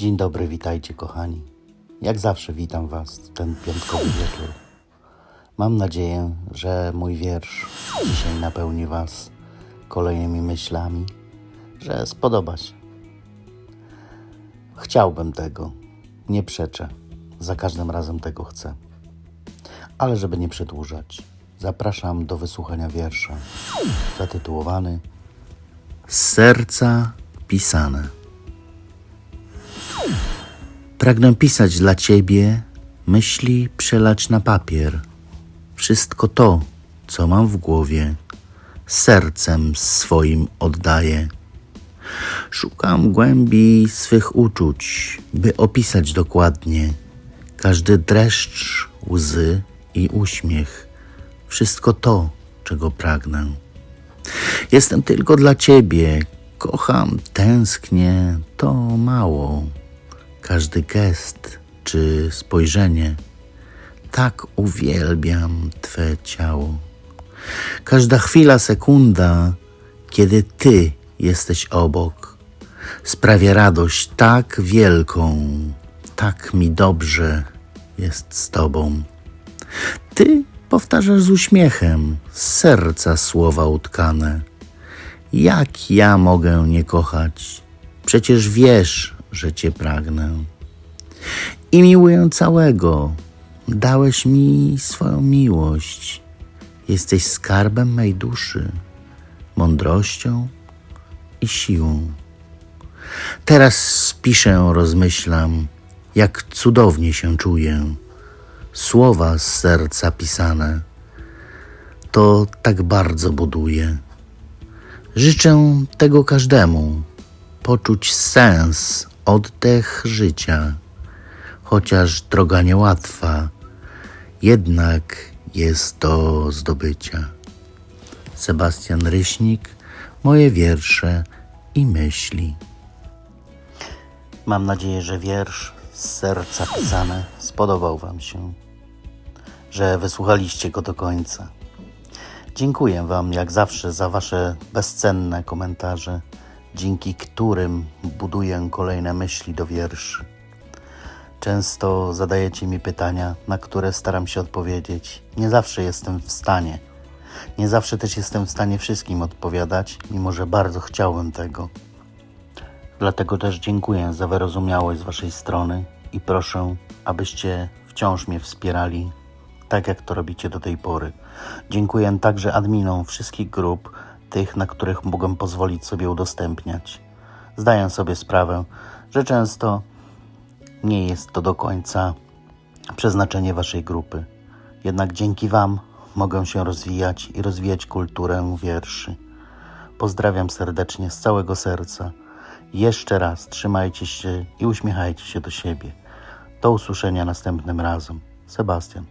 Dzień dobry, witajcie kochani. Jak zawsze witam Was w ten piątkowy wieczór. Mam nadzieję, że mój wiersz dzisiaj napełni Was kolejnymi myślami, że spodoba się. Chciałbym tego, nie przeczę, za każdym razem tego chcę. Ale żeby nie przedłużać, zapraszam do wysłuchania wiersza zatytułowany serca pisane. Pragnę pisać dla Ciebie, myśli przelać na papier. Wszystko to, co mam w głowie, sercem swoim oddaję. Szukam głębi swych uczuć, by opisać dokładnie każdy dreszcz, łzy i uśmiech, wszystko to, czego pragnę. Jestem tylko dla Ciebie, kocham, tęsknię, to mało. Każdy gest czy spojrzenie, tak uwielbiam Twe ciało. Każda chwila, sekunda, kiedy Ty jesteś obok, sprawia radość tak wielką, tak mi dobrze jest z Tobą. Ty powtarzasz z uśmiechem, z serca słowa utkane. Jak ja mogę nie kochać? Przecież wiesz, że Cię pragnę. I miłuję całego. Dałeś mi swoją miłość. Jesteś skarbem mej duszy, mądrością i siłą. Teraz spiszę, rozmyślam, jak cudownie się czuję. Słowa z serca pisane, to tak bardzo buduje. Życzę tego każdemu, poczuć sens, oddech życia. Chociaż droga niełatwa, jednak jest do zdobycia. Sebastian Ryśnik, moje wiersze i myśli. Mam nadzieję, że wiersz z serca pisany spodobał Wam się, że wysłuchaliście go do końca. Dziękuję Wam jak zawsze za Wasze bezcenne komentarze, dzięki którym buduję kolejne myśli do wierszy. Często zadajecie mi pytania, na które staram się odpowiedzieć. Nie zawsze jestem w stanie. Nie zawsze też jestem w stanie wszystkim odpowiadać, mimo że bardzo chciałbym tego. Dlatego też dziękuję za wyrozumiałość z Waszej strony i proszę, abyście wciąż mnie wspierali, tak jak to robicie do tej pory. Dziękuję także adminom wszystkich grup, tych, na których mogłem pozwolić sobie udostępniać. Zdaję sobie sprawę, że często nie jest to do końca przeznaczenie Waszej grupy. Jednak dzięki Wam mogę się rozwijać i rozwijać kulturę wierszy. Pozdrawiam serdecznie z całego serca. Jeszcze raz trzymajcie się i uśmiechajcie się do siebie. Do usłyszenia następnym razem. Sebastian.